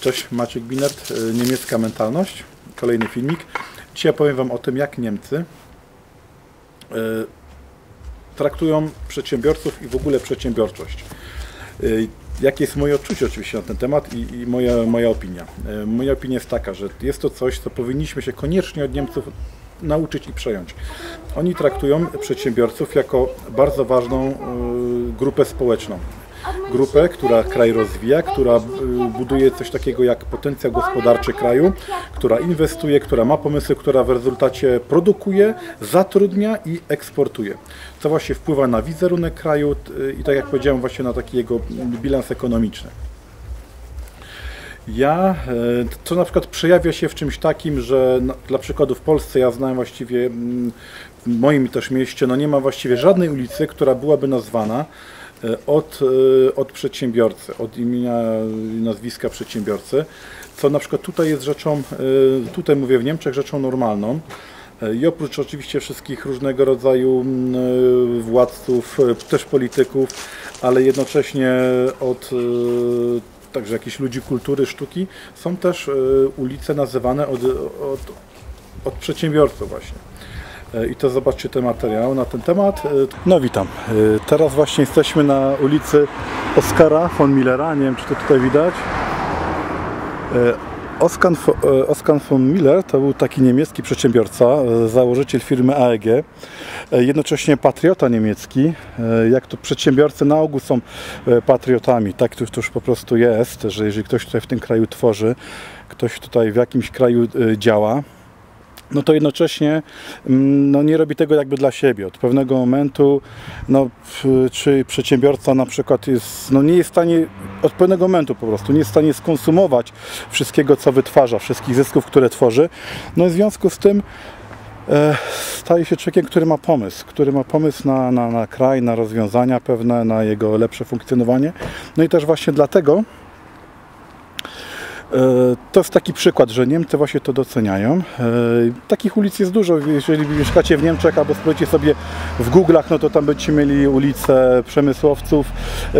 Cześć, Maciek Binert, y, Niemiecka Mentalność. Kolejny filmik. Dzisiaj powiem Wam o tym, jak Niemcy y, traktują przedsiębiorców i w ogóle przedsiębiorczość. Y, Jakie jest moje odczucie oczywiście na ten temat i, i moja, moja opinia? Moja opinia jest taka, że jest to coś, co powinniśmy się koniecznie od Niemców nauczyć i przejąć. Oni traktują przedsiębiorców jako bardzo ważną grupę społeczną grupę, która kraj rozwija, która y, buduje coś takiego jak potencjał gospodarczy kraju, która inwestuje, która ma pomysły, która w rezultacie produkuje, zatrudnia i eksportuje. Co właśnie wpływa na wizerunek kraju y, i tak jak powiedziałem właśnie na taki jego bilans ekonomiczny. Ja, to na przykład przejawia się w czymś takim, że dla przykładu w Polsce ja znałem właściwie mm, w moim też mieście, no nie ma właściwie żadnej ulicy, która byłaby nazwana od, e, od przedsiębiorcy, od imienia i nazwiska przedsiębiorcy, co na przykład tutaj jest rzeczą, e, tutaj mówię w Niemczech, rzeczą normalną. I oprócz oczywiście wszystkich różnego rodzaju władców, też polityków, ale jednocześnie od także jakichś ludzi kultury, sztuki, są też ulice nazywane od, od, od przedsiębiorców właśnie. E, i to zobaczcie ten materiał na ten temat. E, no witam. E, teraz właśnie jesteśmy na ulicy Oskara von Millera. Nie wiem, czy to tutaj widać. Oskar, Oskar von Miller to był taki niemiecki przedsiębiorca, założyciel firmy AEG, jednocześnie patriota niemiecki. Jak to przedsiębiorcy na ogół są patriotami, tak to już po prostu jest, że jeżeli ktoś tutaj w tym kraju tworzy, ktoś tutaj w jakimś kraju działa, no to jednocześnie mm, no, nie robi tego jakby dla siebie. Od pewnego momentu, no, czy przedsiębiorca na przykład jest, no nie jest w stanie, od pewnego momentu po prostu, nie jest w stanie skonsumować wszystkiego, co wytwarza, wszystkich zysków, które tworzy. No i w związku z tym e, staje się człowiekiem, który ma pomysł, który ma pomysł na, na, na kraj, na rozwiązania pewne, na jego lepsze funkcjonowanie. No i też właśnie dlatego to jest taki przykład, że Niemcy właśnie to doceniają. E, takich ulic jest dużo. Jeżeli mieszkacie w Niemczech albo spróbujcie sobie w Google'ach, no to tam będziecie mieli ulice przemysłowców, e,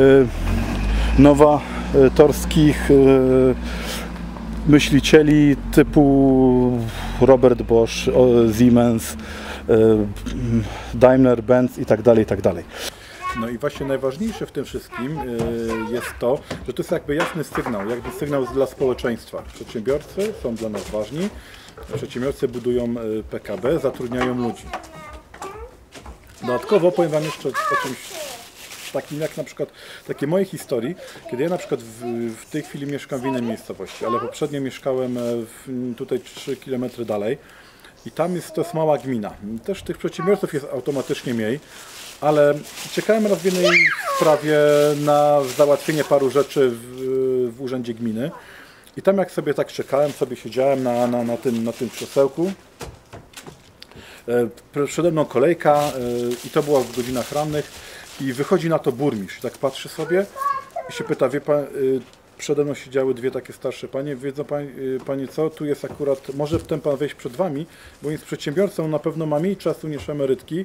nowa torskich myślicieli typu Robert Bosch, Siemens, Daimler, Benz i tak dalej, i tak dalej. No i właśnie najważniejsze w tym wszystkim y, jest to, że to jest jakby jasny sygnał, jakby sygnał dla społeczeństwa. Przedsiębiorcy są dla nas ważni, przedsiębiorcy budują y, PKB, zatrudniają ludzi. Dodatkowo powiem Wam jeszcze o czymś takim jak na przykład takie moje historii, kiedy ja na przykład w, w tej chwili mieszkam w innej miejscowości, ale poprzednio mieszkałem e, w, tutaj 3 km dalej i tam jest to jest mała gmina. Też tych przedsiębiorców jest automatycznie mniej, ale czekałem raz w jednej sprawie na załatwienie paru rzeczy w, w urzędzie gminy. I tam jak sobie tak czekałem, sobie siedziałem na, na, na, tym, na tym krzesełku. E, przede mną kolejka e, i to była w godzinach rannych i wychodzi na to burmistrz. Tak patrzy sobie i się pyta, wie pan, e, przede mną siedziały dwie takie starsze panie. Wiedzą pani, panie co, tu jest akurat, może ten pan wejść przed wami, bo jest przedsiębiorcą, na pewno ma mniej czasu niż emerytki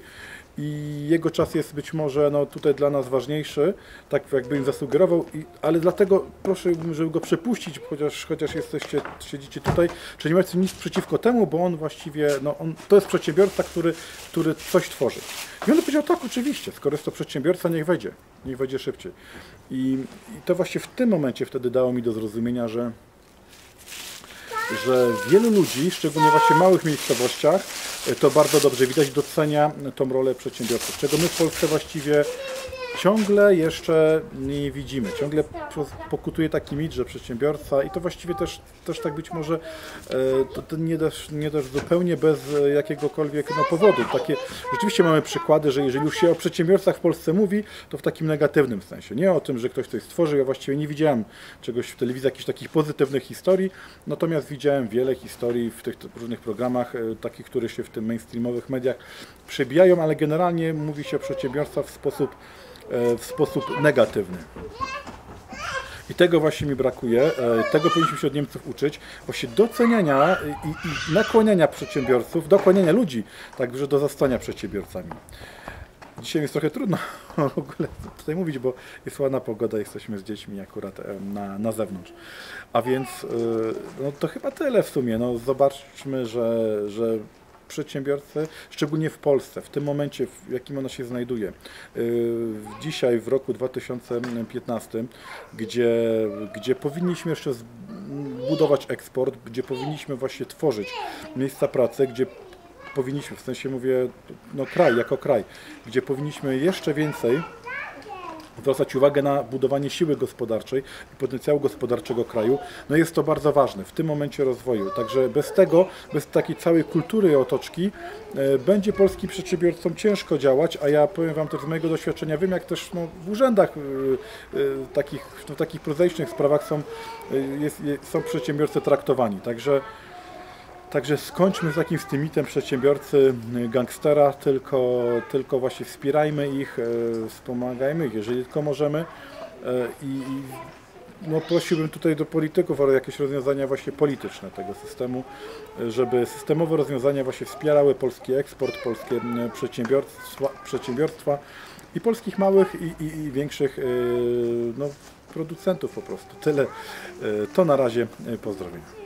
i jego czas jest być może no, tutaj dla nas ważniejszy, tak jakby im zasugerował, i, ale dlatego proszę, żeby go przepuścić, chociaż, chociaż jesteście, siedzicie tutaj, czy nie macie nic przeciwko temu, bo on właściwie, no, on, to jest przedsiębiorca, który, który coś tworzy. I on powiedział, tak, oczywiście, skoro jest to przedsiębiorca, niech wejdzie, niech wejdzie szybciej. I, i to właśnie w tym momencie wtedy dało mi do zrozumienia, że że wielu ludzi, szczególnie właśnie w małych miejscowościach, to bardzo dobrze widać, docenia tą rolę przedsiębiorców, czego my w Polsce właściwie ciągle jeszcze nie widzimy. Ciągle pokutuje taki mit, że przedsiębiorca i to właściwie też, też tak być może e, to, to nie, też, nie też zupełnie bez jakiegokolwiek no, powodu. Takie, rzeczywiście mamy przykłady, że jeżeli już się o przedsiębiorcach w Polsce mówi, to w takim negatywnym sensie. Nie o tym, że ktoś coś stworzył. Ja właściwie nie widziałem czegoś w telewizji, jakichś takich pozytywnych historii, natomiast widziałem wiele historii w tych różnych programach, e, takich, które się w tym mainstreamowych mediach przebijają, ale generalnie mówi się o przedsiębiorcach w sposób w sposób negatywny. I tego właśnie mi brakuje, e, tego powinniśmy się od Niemców uczyć, właśnie doceniania i, i nakłaniania przedsiębiorców, dokłaniania ludzi także do zostania przedsiębiorcami. Dzisiaj jest trochę trudno w ogóle tutaj mówić, bo jest ładna pogoda, jesteśmy z dziećmi akurat e, na, na zewnątrz. A więc e, no to chyba tyle w sumie. No zobaczmy, że, że przedsiębiorcy, szczególnie w Polsce, w tym momencie, w jakim ona się znajduje, yy, dzisiaj w roku 2015, gdzie, gdzie powinniśmy jeszcze budować eksport, gdzie powinniśmy właśnie tworzyć miejsca pracy, gdzie powinniśmy, w sensie mówię, no kraj jako kraj, gdzie powinniśmy jeszcze więcej zwracać uwagę na budowanie siły gospodarczej i potencjału gospodarczego kraju. No jest to bardzo ważne w tym momencie rozwoju. Także bez tego, bez takiej całej kultury i otoczki e, będzie polskim przedsiębiorcom ciężko działać, a ja powiem Wam też z mojego doświadczenia, wiem jak też no, w urzędach e, e, takich, w takich prozaicznych sprawach są, jest, je- są przedsiębiorcy traktowani. Także Także skończmy z takim stymitem przedsiębiorcy y, gangstera, tylko, tylko właśnie wspierajmy ich, e, wspomagajmy ich, jeżeli tylko możemy. E, I, no, prosiłbym tutaj do polityków o jakieś rozwiązania właśnie polityczne tego systemu, żeby systemowe rozwiązania właśnie wspierały polski eksport, polskie przedsiębiorstwa, przedsiębiorstwa i polskich małych i, i, i większych no, producentów po prostu. Tyle. To na razie. Pozdrowienia.